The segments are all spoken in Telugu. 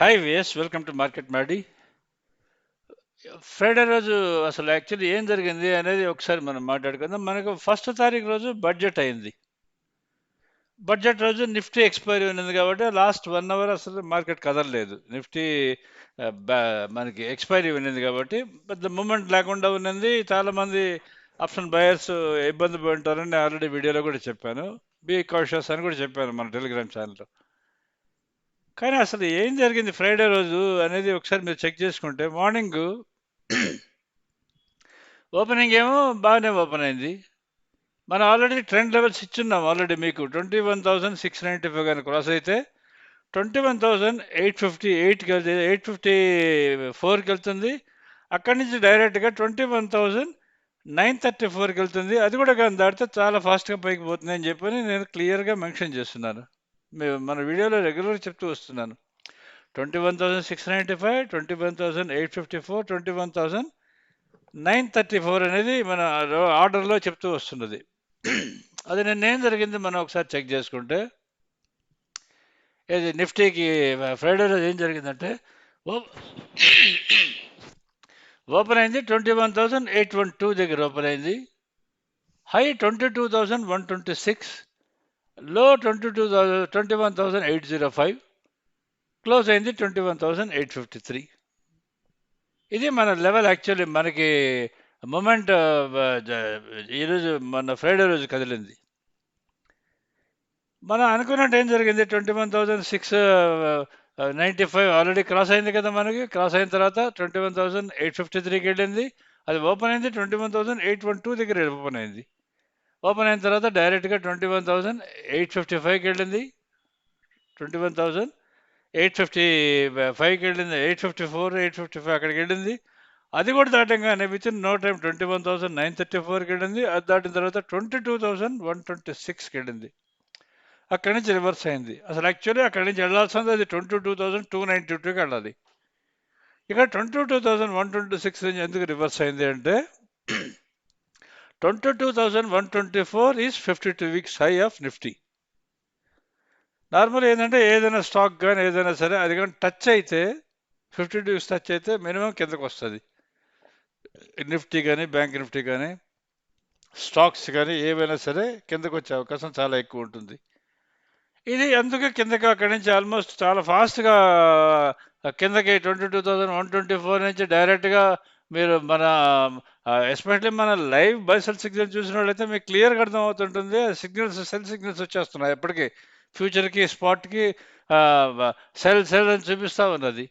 Hi VS welcome to market మాడి ఫ్రైడే రోజు అసలు యాక్చువల్లీ ఏం జరిగింది అనేది ఒకసారి మనం మాట్లాడుకుందాం. మనకు ఫస్ట్ తారీఖు రోజు బడ్జెట్ అయింది. బడ్జెట్ రోజు నిఫ్టీ ఎక్స్పైరీ ఉన్నది కాబట్టి లాస్ట్ వన్ అవర్ అసలు మార్కెట్ కదలలేదు. నిఫ్టీ మనకి ఎక్స్పైరీ ఉన్నది కాబట్టి పెద్ద మూమెంట్ లేకుండా ఉన్నది. చాలామంది ఆప్షన్ బయర్స్ ఇబ్బంది పడి ఉంటారని ఆల్రెడీ వీడియోలో కూడా చెప్పాను. బీ కాషియస్ అని కూడా చెప్పాను మన టెలిగ్రామ్ ఛానల్లో కానీ అసలు ఏం జరిగింది ఫ్రైడే రోజు అనేది ఒకసారి మీరు చెక్ చేసుకుంటే మార్నింగ్ ఓపెనింగ్ ఏమో బాగానే ఓపెన్ అయింది. మనం ఆల్రెడీ ట్రెండ్ లెవెల్స్ ఇచ్చున్నాం ఆల్రెడీ మీకు. Twenty one thousand six ninety five కానీ క్రాస్ అయితే twenty one thousand eight fifty ఎయిట్కి వెళ్తే ఎయిట్ ఫిఫ్టీ ఫోర్కి వెళ్తుంది అక్కడి నుంచి డైరెక్ట్గా twenty one thousand nine thirty ఫోర్కి వెళ్తుంది అది కూడా కానీ దాటితే చాలా ఫాస్ట్గా పైకి పోతుంది అని చెప్పని నేను క్లియర్గా మెన్షన్ చేస్తున్నాను. మన వీడియోలో రెగ్యులర్గా చెప్తూ వస్తున్నాను. Twenty one thousand six ninety five twenty one thousand eight fifty four twenty one thousand nine thirty four అనేది మన ఆర్డర్లో చెప్తూ వస్తున్నది. అది నిన్న ఏం జరిగింది మనం ఒకసారి చెక్ చేసుకుంటే ఇది నిఫ్టీకి ఫ్రైడే రోజు ఏం జరిగిందంటే ఓ- ఓపెన్ అయింది twenty one thousand eight one two దగ్గర ఓపెన్ అయింది. High twenty two thousand one twenty six low twenty two thousand twenty one thousand eight zero five close అయింది twenty one thousand eight fifty three ఇది మన లెవెల్ యాక్చువల్లీ మనకి మూమెంట్ uh, ఈరోజు మన ఫ్రైడే రోజు కదిలింది. మనం అనుకున్నట్టు ఏం జరిగింది? Twenty one thousand six ninety five already cross అయింది కదా మనకి. క్రాస్ అయిన తర్వాత twenty one thousand eight fifty త్రీకి వెళ్ళింది. అది ఓపెన్ అయింది. Twenty one thousand eight one two దగ్గర ఓపెన్ అయింది. ఓపెన్ అయిన తర్వాత డైరెక్ట్గా twenty one thousand eight fifty ఫైవ్కి వెళ్ళింది. Twenty one thousand eight fifty ఫైవ్కి వెళ్ళింది. Eight fifty four eight fifty five అక్కడికి వెళ్ళింది. అది కూడా దాటంగానే within no time twenty one thousand nine thirty ఫోర్కి వెళ్ళింది. అది దాటిన తర్వాత twenty two thousand one twenty సిక్స్కి వెళ్ళింది. అక్కడి నుంచి రివర్స్ అయింది. అసలు యాక్చువల్లీ అక్కడి నుంచి వెళ్ళాల్సింది అది twenty two thousand two ninety టూకి వెళ్ళాలి. ఇక్కడ twenty two thousand one twenty six నుంచి ఎందుకు రివర్స్ అయింది అంటే twenty two thousand one twenty four is fifty two weeks high of Nifty normal ఏంటంటే ఏదైనా స్టాక్ కానీ ఏదైనా సరే అది కానీ టచ్ అయితే ఫిఫ్టీ టూ వీక్స్ టచ్ అయితే మినిమం కిందకు వస్తుంది. నిఫ్టీ కానీ బ్యాంక్ నిఫ్టీ కానీ స్టాక్స్ కానీ ఏవైనా సరే కిందకు వచ్చే అవకాశం చాలా ఎక్కువ ఉంటుంది. ఇది అందుకే కిందకి అక్కడి నుంచి ఆల్మోస్ట్ చాలా ఫాస్ట్గా కిందకి twenty two thousand one twenty four నుంచి డైరెక్ట్గా మీరు మన ఎస్పెషల్లీ మన లైవ్ బైసల్ సిగ్నల్ చూసిన వాళ్ళైతే మీకు క్లియర్గా అర్థం అవుతుంటుంది సిగ్నల్స్ సెల్ సిగ్నల్స్ వచ్చేస్తున్నాయి ఎప్పటికీ. ఫ్యూచర్కి స్పాట్కి సెల్ సెల్ అని చూపిస్తూ ఉన్నది.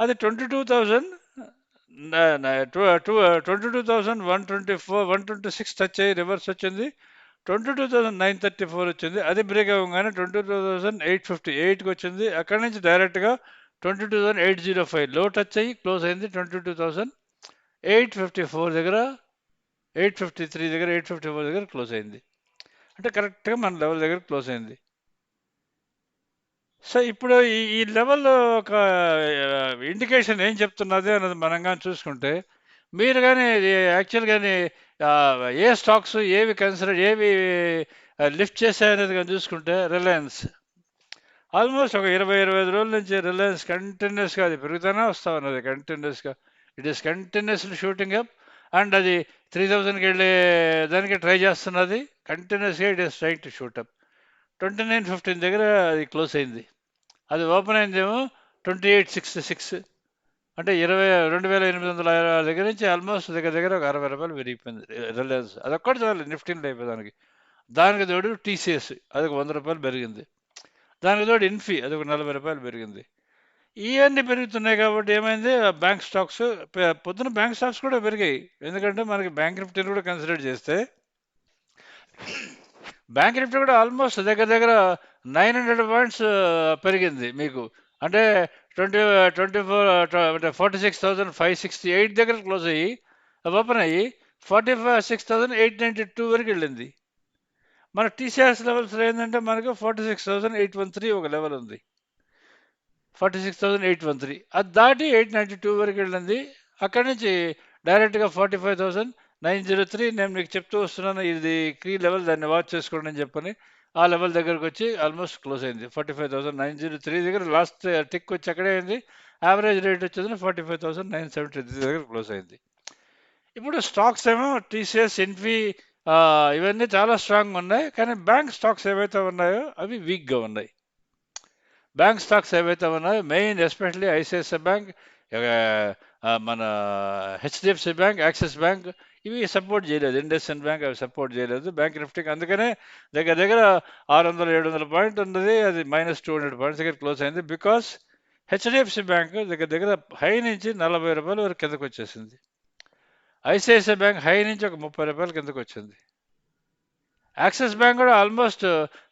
అది twenty two thousand twenty two thousand one twenty four one twenty six touch అయ్యి రివర్స్ వచ్చింది. Twenty two thousand nine thirty four వచ్చింది. అది బ్రేక్ అవ్వగానే twenty two thousand eight fifty ఎయిట్కి వచ్చింది. అక్కడి నుంచి డైరెక్ట్గా twenty two thousand eight zero ఫైవ్లో టచ్ అయ్యి క్లోజ్ అయింది twenty two thousand eight fifty four దగ్గర ఎయిట్ ఫిఫ్టీ త్రీ దగ్గర ఎయిట్ ఫిఫ్టీ ఫోర్ దగ్గర క్లోజ్ అయింది. అంటే కరెక్ట్గా మన లెవెల్ దగ్గర క్లోజ్ అయింది. సో ఇప్పుడు ఈ ఈ లెవెల్ ఒక ఇండికేషన్ ఏం చెప్తున్నది అన్నది మనం కానీ చూసుకుంటే మీరు కానీ యాక్చువల్ కానీ ఏ స్టాక్స్ ఏవి కన్సిడర్ ఏవి లిఫ్ట్ చేశాయనేది కానీ చూసుకుంటే రిలయన్స్ ఆల్మోస్ట్ ఒక ఇరవై ఇరవై ఐదు రోజుల నుంచి రిలయన్స్ కంటిన్యూస్గా అది పెరుగుతూనే వస్తూ ఉన్నది కంటిన్యూస్గా it is continuously shooting up and అది త్రీ థౌజండ్కి వెళ్ళే దానికి ట్రై చేస్తున్నది. కంటిన్యూస్గా it is trying to shoot up twenty nine fifteen దగ్గర అది క్లోజ్ అయింది. అది ఓపెన్ అయిందేమో ట్వంటీ ఎయిట్ సిక్స్టీ సిక్స్ అంటే ఇరవై రెండు వేల ఎనిమిది వందల దగ్గర నుంచి ఆల్మోస్ట్ దగ్గర దగ్గర ఒక అరవై రూపాయలు పెరిగిపోయింది రిలయన్స్. అదొక్కటి చాలు నిఫ్టీన్లో అయిపోయేదానికి దానికి. తోడు టీసీఎస్ అది ఒక వంద రూపాయలు పెరిగింది. దానికి తోడు ఇన్ఫీ అది ఒక నలభై రూపాయలు పెరిగింది. ఇవన్నీ పెరుగుతున్నాయి కాబట్టి ఏమైంది? బ్యాంక్ స్టాక్స్ పొద్దున బ్యాంక్ స్టాక్స్ కూడా పెరిగాయి. ఎందుకంటే మనకి బ్యాంక్ నిఫ్టీని కూడా కన్సిడర్ చేస్తే బ్యాంక్ నిఫ్టీ కూడా ఆల్మోస్ట్ దగ్గర దగ్గర నైన్ హండ్రెడ్ పాయింట్స్ పెరిగింది మీకు. అంటే ట్వంటీ ట్వంటీ ఫోర్ అంటే forty six thousand five sixty eight దగ్గర క్లోజ్ అయ్యి ఓపెన్ అయ్యి forty five six thousand eight ninety two వరకు వెళ్ళింది. మన టీసీఆర్ఎస్ లెవెల్స్ ఏంటంటే మనకు forty six thousand eight one three ఒక లెవెల్ ఉంది. Forty six thousand eight one three. అది దాటి ఎయిట్ నైంటీ టూ వరకు వెళ్ళింది. అక్కడి నుంచి డైరెక్ట్గా forty five thousand nine zero three. నేను మీకు చెప్తూ వస్తున్నాను ఇది క్రీ లెవెల్ దాన్ని వాచ్ చేసుకోండి అని చెప్పని. ఆ లెవెల్ దగ్గరకు వచ్చి ఆల్మోస్ట్ క్లోజ్ అయింది forty five thousand nine zero three దగ్గర లాస్ట్ టిక్ వచ్చి అక్కడే అయింది. యావరేజ్ రేట్ వచ్చేది forty five thousand nine seventy three దగ్గర క్లోజ్ అయింది. ఇప్పుడు స్టాక్స్ ఏమో టీసీఎస్ ఇన్ఫీ ఇవన్నీ చాలా స్ట్రాంగ్ ఉన్నాయి. కానీ బ్యాంక్ స్టాక్స్ ఏవైతే ఉన్నాయో అవి వీక్గా ఉన్నాయి. బ్యాంక్ స్టాక్స్ ఏవైతే ఉన్నాయో మెయిన్ ఎస్పెషల్లీ ఐసిఐసిఐ బ్యాంక్ మన హెచ్డిఎఫ్సి బ్యాంక్ యాక్సిస్ బ్యాంక్ ఇవి సపోర్ట్ చేయలేదు. ఇండస్ఇన్ బ్యాంక్ అవి సపోర్ట్ చేయలేదు. బ్యాంక్ నిఫ్టీకి అందుకనే దగ్గర దగ్గర ఆరు వందల ఏడు వందల పాయింట్ ఉన్నది. అది మైనస్ టూ హండ్రెడ్ పాయింట్స్ దగ్గర క్లోజ్ అయింది. బికాస్ హెచ్డిఎఫ్సి బ్యాంక్ దగ్గర దగ్గర హై నుంచి నలభై రూపాయల వరకు కిందకు వచ్చేసింది. ఐసిఐసిఐ బ్యాంక్ హై నుంచి ఒక ముప్పై రూపాయల కిందకు వచ్చింది. యాక్సిస్ బ్యాంక్ కూడా ఆల్మోస్ట్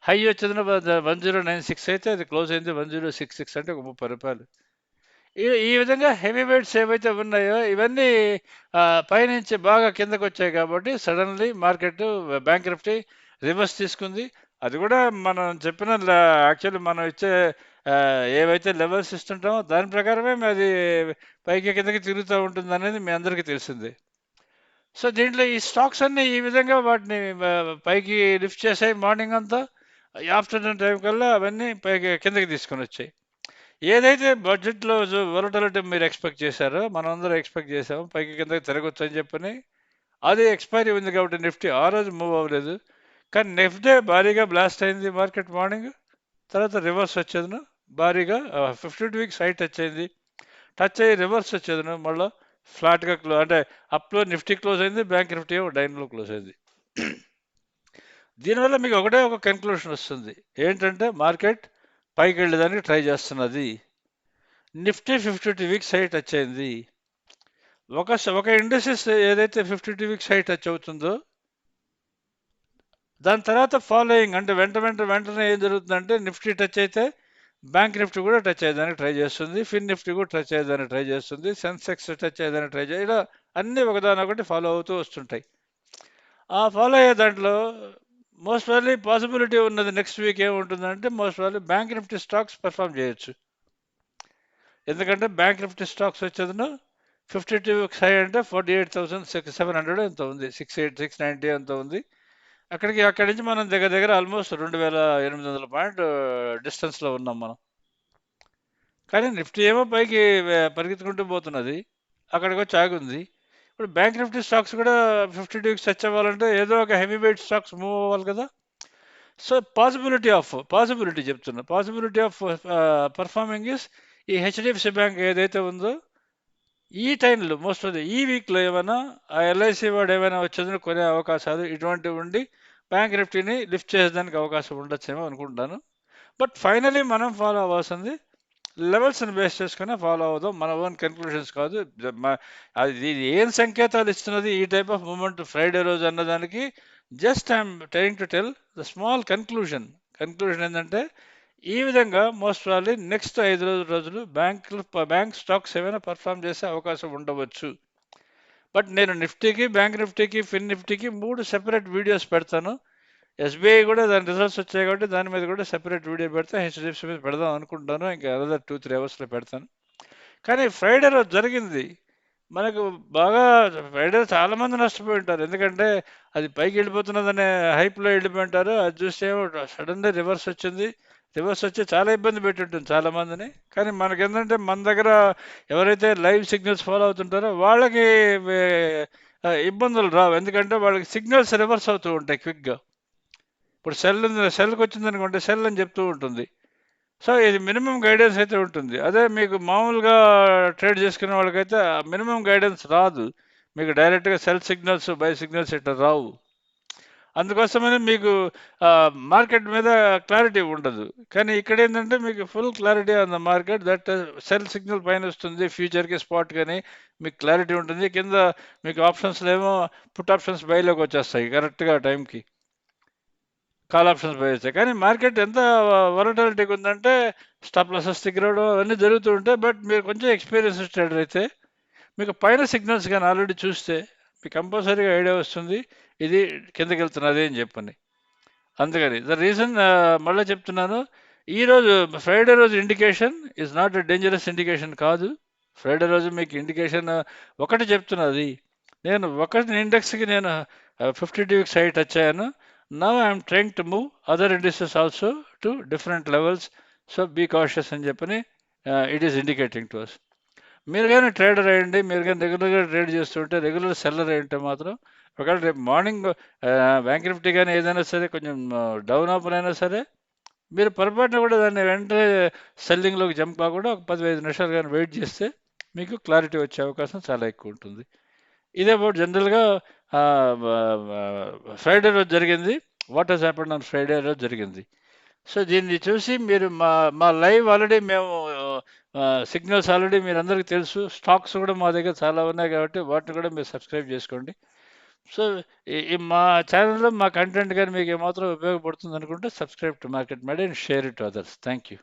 హై uh, వచ్చింది వన్ జీరో నైన్ సిక్స్ అయితే అది క్లోజ్ అయింది. వన్ జీరో సిక్స్ సిక్స్ అంటే ఒక ముప్పై రూపాయలు. ఈ ఈ విధంగా హెవీ వెయిట్స్ ఏవైతే ఉన్నాయో ఇవన్నీ పైనుంచి బాగా కిందకు వచ్చాయి కాబట్టి suddenly market bank Nifty reverse తీసుకుంది. అది కూడా మనం చెప్పిన యాక్చువల్లీ మనం ఇచ్చే ఏవైతే లెవెల్స్ ఇస్తుంటామో దాని ప్రకారమే అది పైకి కిందకి తిరుగుతూ ఉంటుంది అనేది మీ అందరికీ తెలిసిందే. సో దీంట్లో ఈ స్టాక్స్ అన్నీ ఈ విధంగా వాటిని పైకి లిఫ్ట్ చేసాయి మార్నింగ్ అంతా ఆఫ్టర్నూన్ టైం కల్లా అవన్నీ పైకి కిందకి తీసుకొని వచ్చాయి. ఏదైతే బడ్జెట్లో వొలటాలిటీ మీరు ఎక్స్పెక్ట్ చేశారో మనం ఎక్స్పెక్ట్ చేసాము పైకి కిందకి తిరగొచ్చు అని చెప్పని అది ఎక్స్పైరీ ఉంది కాబట్టి నిఫ్టీ ఆ రోజు మూవ్ అవ్వలేదు. కానీ నెక్స్ట్ డే భారీగా బ్లాస్ట్ అయింది మార్కెట్ మార్నింగ్ తర్వాత రివర్స్ వచ్చేదిను భారీగా fifty two weeks high touch అయింది. టచ్ అయ్యి రివర్స్ వచ్చేదిను మళ్ళీ ఫ్లాట్గా క్లో అంటే అప్లో నిఫ్టీ క్లోజ్ అయింది బ్యాంక్ నిఫ్టీ డైన్లో క్లోజ్ అయింది. దీనివల్ల మీకు ఒకటే ఒక కన్క్లూషన్ వస్తుంది. ఏంటంటే మార్కెట్ పైకి వెళ్ళేదానికి ట్రై చేస్తున్నది. Nifty fifty two weeks high touch అయింది. ఒక స- ఒక ఇండస్ట్రీస్ ఏదైతే fifty two weeks high touch అవుతుందో దాని తర్వాత ఫాలోయింగ్ అంటే వెంట వెంట వెంటనే ఏం జరుగుతుందంటే నిఫ్టీ టచ్ అయితే బ్యాంక్ నిఫ్టీ కూడా టచ్ అయ్యేదానికి ట్రై చేస్తుంది ఫిన్ నిఫ్టీ కూడా టచ్ అయ్యేదానికి ట్రై చేస్తుంది సెన్సెక్స్ టచ్ అయ్యేదానికి ట్రై చేయ ఇలా అన్నీ ఒకదానొకటి ఫాలో అవుతూ వస్తుంటాయి. ఆ ఫాలో అయ్యే దాంట్లో మోస్ట్ వాలీ పాసిబిలిటీ ఉన్నది నెక్స్ట్ వీక్ ఏముంటుందంటే mostly bank Nifty stocks perform చేయొచ్చు. ఎందుకంటే బ్యాంక్ నిఫ్టీ స్టాక్స్ వచ్చేదను ఫిఫ్టీ టూ హై అంటే forty eight thousand six seven hundred ఎంత ఉంది సిక్స్ ఎయిట్ సిక్స్ నైంటీ ఎంత ఉంది. అక్కడికి అక్కడి నుంచి మనం దగ్గర దగ్గర ఆల్మోస్ట్ రెండు వేల ఎనిమిది వందల పాయింట్ డిస్టెన్స్లో ఉన్నాం మనం. కానీ నిఫ్టీ ఏమో పైకి పరిగెత్తుకుంటూ పోతున్నది. అక్కడికి వచ్చి ఆగుంది. ఇప్పుడు బ్యాంక్ నిఫ్టీ స్టాక్స్ కూడా ఫిఫ్టీ టూకి టచ్ అవ్వాలంటే ఏదో ఒక హెవీ వెయిట్ స్టాక్స్ మూవ్ అవ్వాలి కదా. సో పాసిబిలిటీ ఆఫ్ పాసిబిలిటీ చెప్తున్నా. పాసిబిలిటీ ఆఫ్ పర్ఫార్మింగ్ ఇస్ ఈ హెచ్డిఎఫ్సి బ్యాంక్ ఏదైతే ఉందో ఈ టైంలో మోస్ట్ ఆఫ్ ది ఈ వీక్లో ఏమైనా ఆ ఎల్ఐసి వాడు ఏమైనా వచ్చేదని కొనే అవకాశాలు ఇటువంటివి ఉండి బ్యాంక్ నిఫ్టీని లిఫ్ట్ చేసేదానికి అవకాశం ఉండొచ్చేమో అనుకుంటాను. బట్ ఫైనలీ మనం ఫాలో అవ్వాల్సింది లెవెల్స్ని బేస్ చేసుకుని ఫాలో అవుదాం. మన ఓన్ కన్క్లూషన్స్ కాదు. అది ఏం సంకేతాలు ఇస్తున్నది ఈ టైప్ ఆఫ్ మూమెంట్ ఫ్రైడే రోజు అన్నదానికి just I'm trying to tell the small conclusion. Conclusion ఏంటంటే ఈ విధంగా మోస్ట్ ప్రాబ్లీ నెక్స్ట్ ఐదు రోజుల రోజులు బ్యాంకులు బ్యాంక్ స్టాక్స్ ఏమైనా పర్ఫామ్ చేసే అవకాశం ఉండవచ్చు. బట్ నేను నిఫ్టీకి బ్యాంక్ నిఫ్టీకి ఫిన్ నిఫ్టీకి మూడు సెపరేట్ వీడియోస్ పెడతాను. ఎస్బీఐ కూడా దాని రిజల్ట్స్ వచ్చాయి కాబట్టి దాని మీద కూడా సెపరేట్ వీడియో పెడతా హెచ్డిఎఫ్సి మీద పెడదాం అనుకుంటాను ఇంకా అదర్ టూ త్రీ అవర్స్లో పెడతాను. కానీ ఫ్రైడే రోజు జరిగింది. మనకు బాగా ఫ్రైడే చాలామంది నష్టపోయి ఉంటారు. ఎందుకంటే అది పైకి వెళ్ళిపోతున్నదనే హైప్లో వెళ్ళిపోయి ఉంటారు. అది చూస్తే సడన్గా రివర్స్ వచ్చింది. రివర్స్ వచ్చి చాలా ఇబ్బంది పెట్టుంటుంది చాలా మందిని కానీ మనకేంటంటే మన దగ్గర ఎవరైతే లైవ్ సిగ్నల్స్ ఫాలో అవుతుంటారో వాళ్ళకి ఇబ్బందులు రావు. ఎందుకంటే వాళ్ళకి సిగ్నల్స్ రివర్స్ అవుతూ ఉంటాయి క్విక్గా. ఇప్పుడు సెల్ సెల్కి వచ్చిందనుకుంటే సెల్ అని చెప్తూ ఉంటుంది. సో ఇది మినిమం గైడెన్స్ అయితే ఉంటుంది. అదే మీకు మామూలుగా ట్రేడ్ చేసుకునే వాళ్ళకైతే మినిమం గైడెన్స్ రాదు. మీకు డైరెక్ట్గా సెల్ సిగ్నల్స్ బై సిగ్నల్స్ ఇట్లా రావు. అందుకోసమని మీకు మార్కెట్ మీద క్లారిటీ ఉండదు. కానీ ఇక్కడ ఏంటంటే మీకు full clarity on the market that sell signal పైన వస్తుంది ఫ్యూచర్కి స్పాట్ కానీ మీకు క్లారిటీ ఉంటుంది. కింద మీకు ఆప్షన్స్లో ఏమో పుట్ ఆప్షన్స్ బైలోకి వచ్చేస్తాయి కరెక్ట్గా టైంకి. కాల్ ఆప్షన్స్ బై వచ్చాయి. కానీ మార్కెట్ ఎంత వరటాలిటీగా ఉందంటే స్టాప్ లాసెస్ దగ్గర అవన్నీ జరుగుతూ ఉంటాయి బట్ మీరు కొంచెం ఎక్స్పీరియన్స్ ట్రేడర్ అయితే మీకు పైన సిగ్నల్స్ కానీ ఆల్రెడీ చూస్తే మీకు కంపల్సరీగా ఐడియా వస్తుంది. ఇది కిందకి వెళ్తున్నది అని చెప్పని అందుకని ద రీజన్ మళ్ళీ చెప్తున్నాను ఈరోజు ఫ్రైడే రోజు indication is not a dangerous indication కాదు. ఫ్రైడే రోజు మీకు ఇండికేషన్ ఒకటి చెప్తున్నది. నేను ఒకటి ఇండెక్స్కి నేను fifty two site high touch అయ్యాను. Now I'm trying to move other industries also to different levels so be cautious అని చెప్పని it is indicating to us మీరు కానీ ట్రేడర్ అయ్యండి మీరు కానీ రెగ్యులర్గా ట్రేడ్ చేస్తుంటే రెగ్యులర్ సెల్లర్ అయ్యింటే మాత్రం ఒకవేళ రేపు మార్నింగ్ బ్యాంక్ నిఫ్టీ కానీ ఏదైనా సరే కొంచెం డౌన్ ఓపెన్ అయినా సరే మీరు పొరపాటున కూడా దాన్ని వెంటనే సెల్లింగ్లోకి జంప్ కాకుండా ఒక పదిహేను నిమిషాలు కానీ వెయిట్ చేస్తే మీకు క్లారిటీ వచ్చే అవకాశం చాలా ఎక్కువ ఉంటుంది. ఇదే అబౌట్ జనరల్గా ఫ్రైడే రోజు జరిగింది. What has happened on Friday రోజు జరిగింది. సో దీన్ని చూసి మీరు మా మా లైవ్ ఆల్రెడీ మేము సిగ్నల్స్ ఆల్రెడీ మీరు అందరికీ తెలుసు. స్టాక్స్ కూడా మా దగ్గర చాలా ఉన్నాయి కాబట్టి వాటిని కూడా మీరు సబ్స్క్రైబ్ చేసుకోండి. సో ఈ- మా ఛానల్లో మా కంటెంట్ కానీ మీకు ఏమాత్రం ఉపయోగపడుతుంది అనుకుంటే subscribe to market made and share it others thank you